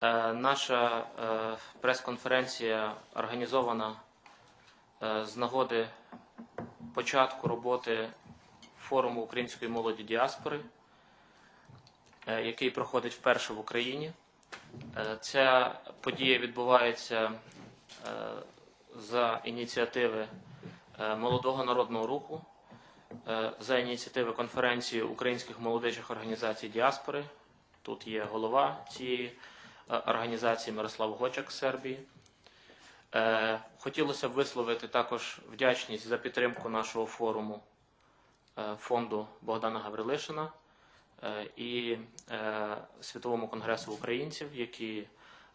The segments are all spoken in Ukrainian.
Е, Наша е, прес-конференція організована е, з нагоди початку роботи форуму української молоді діаспори, який проходить вперше в Україні. Ця подія відбувається за ініціативи молодого народного руху, за ініціативи конференції українських молодичих організацій діаспори. Тут є голова цієї організації Мирослав Гочак з Сербії. Е, Хотілося б висловити також вдячність за підтримку нашого форуму е, фонду Богдана Гаврилишина е, і е, Світовому конгресу українців, які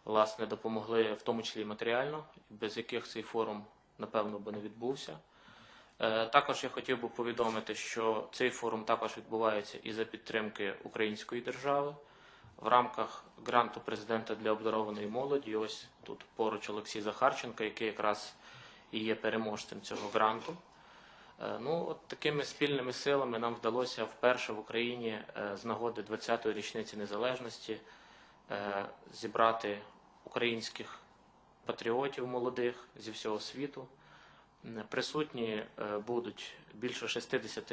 власне допомогли в тому числі матеріально, без яких цей форум напевно би не відбувся. Е, Також я хотів би повідомити, що цей форум також відбувається і за підтримки української держави в рамках гранту президента для обдарованої молоді. Ось тут поруч Олексій Захарченко, який якраз і є переможцем цього гранту. Е, Ну, от такими спільними силами нам вдалося вперше в Україні е, з нагоди 20-ї річниці незалежності е, зібрати українських патріотів молодих зі всього світу. Присутні будуть більше 60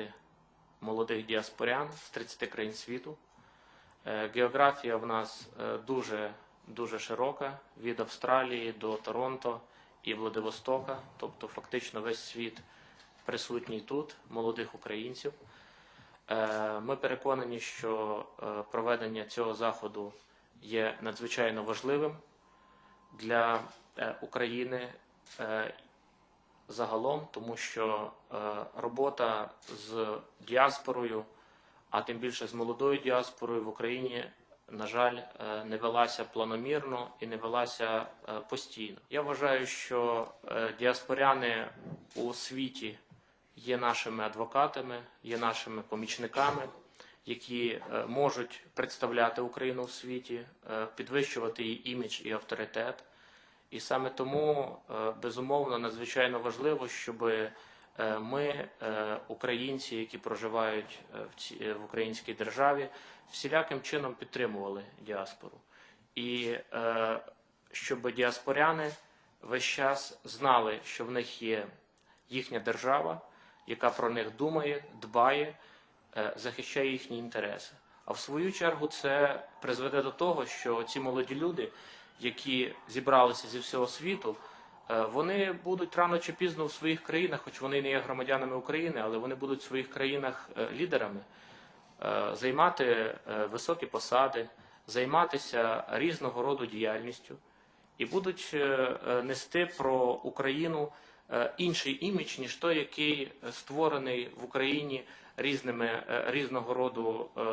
молодих діаспорян з 30 країн світу. Е, Географія в нас е, дуже, дуже широка від Австралії до Торонто і Владивостока, тобто фактично весь світ присутній тут, молодих українців. Е, Ми переконані, що проведення цього заходу є надзвичайно важливим для України загалом, тому що робота з діаспорою, а тим більше з молодою діаспорою в Україні, на жаль, е, не велася планомірно і не велася е, постійно. Я вважаю, що е, діаспоряни у світі є нашими адвокатами, є нашими помічниками, які можуть представляти Україну в світі, підвищувати її імідж і авторитет. І саме тому безумовно надзвичайно важливо, щоб е, ми, е, українці, які проживають е, в е, українській державі, всіляким чином підтримували діаспору. І е, щоб діаспоряни весь час знали, що в них є їхня держава, яка про них думає, дбає, е, захищає їхні інтереси. А в свою чергу це призведе до того, що ці молоді люди, які зібралися зі всього світу, е, вони будуть рано чи пізно в своїх країнах, хоч вони не є громадянами України, але вони будуть в своїх країнах е, лідерами, е, займати е, високі посади, займатися різного роду діяльністю і будуть е, е, нести про Україну е, інший імідж, ніж той, який е, створений в Україні різними е, різного роду е,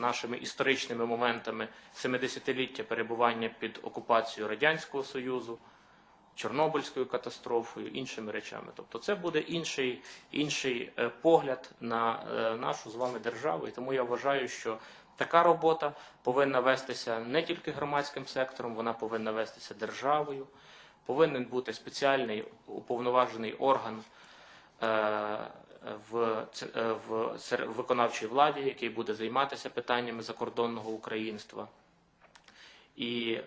нашими історичними моментами 70-ліття перебування під окупацією Радянського Союзу. Чорнобильською катастрофою, іншими речами. Тобто це буде інший, інший е, погляд на е, нашу з вами державу. І тому я вважаю, що така робота повинна вестися не тільки громадським сектором, вона повинна вестися державою. Повинен бути спеціальний уповноважений орган е, в, виконавчій владі, який буде займатися питаннями закордонного українства. І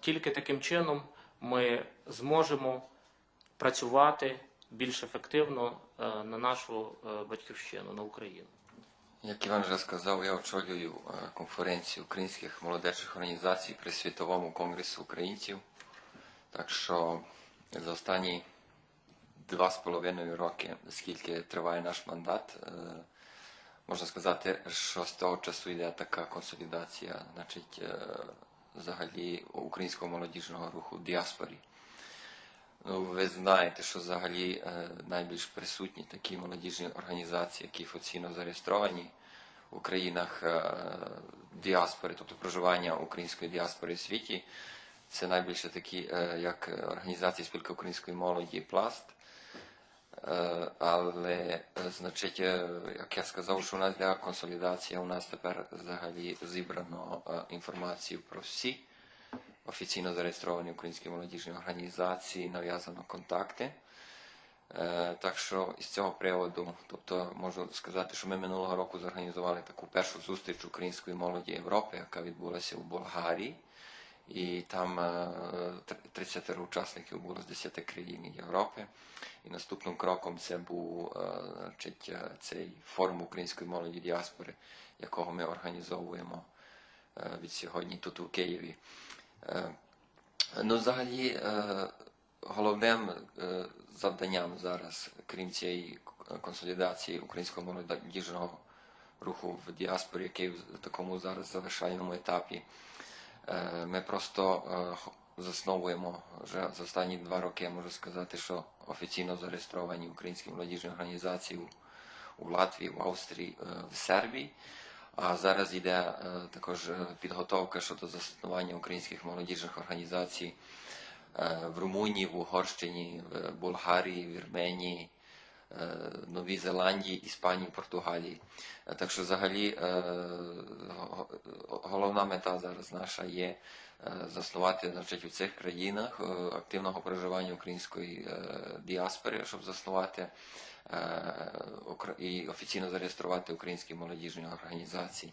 тільки таким чином ми зможемо працювати більш ефективно е, на нашу е, батьківщину, на Україну. Як Іван вже сказав, я очолюю е, конференцію українських молодечих організацій при Світовому конгресу українців. Так що за останні два з половиною роки, скільки триває наш мандат, можна сказати, що з того часу йде така консолідація, значить, взагалі українського молодіжного руху в діаспорі. Ну, ви знаєте, що взагалі е, найбільш присутні такі молодіжні організації, які офіційно зареєстровані в країнах е, діаспори, тобто проживання української діаспори в світі. Це найбільше такі, е, як організації спілки української молоді Пласт. Е, Але, е, значить, е, як я сказав, що у нас для консолідації у нас тепер взагалі зібрано інформацію про всі офіційно зареєстровані українські молодіжні організації, нав'язано контакти. Так що із цього приводу, тобто можу сказати, що ми минулого року зорганізували таку першу зустріч української молоді Європи, яка відбулася у Болгарії. І там е, 30 учасників було з 10 країн Європи. І наступним кроком це був е, значить, е, цей форум української молоді діаспори, якого ми організовуємо е, від сьогодні тут у Києві. Е, Ну, взагалі, е, головним е, завданням зараз, крім цієї консолідації українського молодіжного руху в діаспорі, який в такому зараз завершальному етапі, е, ми просто е, засновуємо вже за останні два роки, можу сказати, що офіційно зареєстровані українські молодіжні організації у- Латвії, в Австрії, е, в Сербії. А зараз йде е, також е, підготовка щодо заснування українських молодіжних організацій е, в Румунії, в Угорщині, в Болгарії, в Вірменії, е, Новій Зеландії, Іспанії, Португалії. Е, Так що взагалі е, головна мета зараз наша є е, заснувати значить, у цих країнах е, активного проживання української е, діаспори, щоб заснувати е, і офіційно зареєструвати українські молодіжні організації.